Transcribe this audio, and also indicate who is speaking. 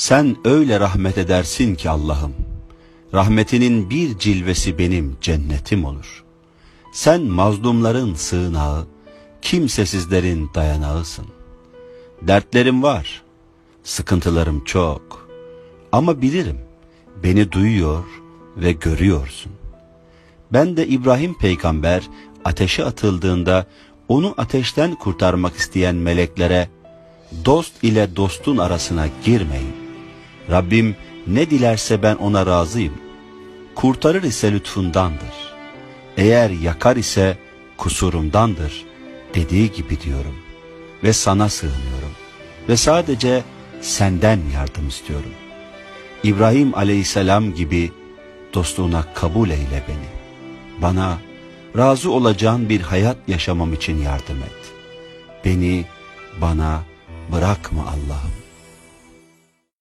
Speaker 1: Sen öyle rahmet edersin ki Allah'ım. Rahmetinin bir cilvesi benim cennetim olur. Sen mazlumların sığınağı, kimsesizlerin dayanağısın. Dertlerim var, sıkıntılarım çok. Ama bilirim, beni duyuyor ve görüyorsun. Ben de İbrahim peygamber ateşe atıldığında onu ateşten kurtarmak isteyen meleklere dost ile dostun arasına girmeyin. Rabbim ne dilerse ben ona razıyım. Kurtarır ise lütfundandır. Eğer yakar ise kusurumdandır dediği gibi diyorum. Ve sana sığınıyorum. Ve sadece senden yardım istiyorum. İbrahim aleyhisselam gibi dostluğuna kabul eyle beni. Bana razı olacağın bir hayat yaşamam için yardım et. Beni bana bırakma Allah'ım.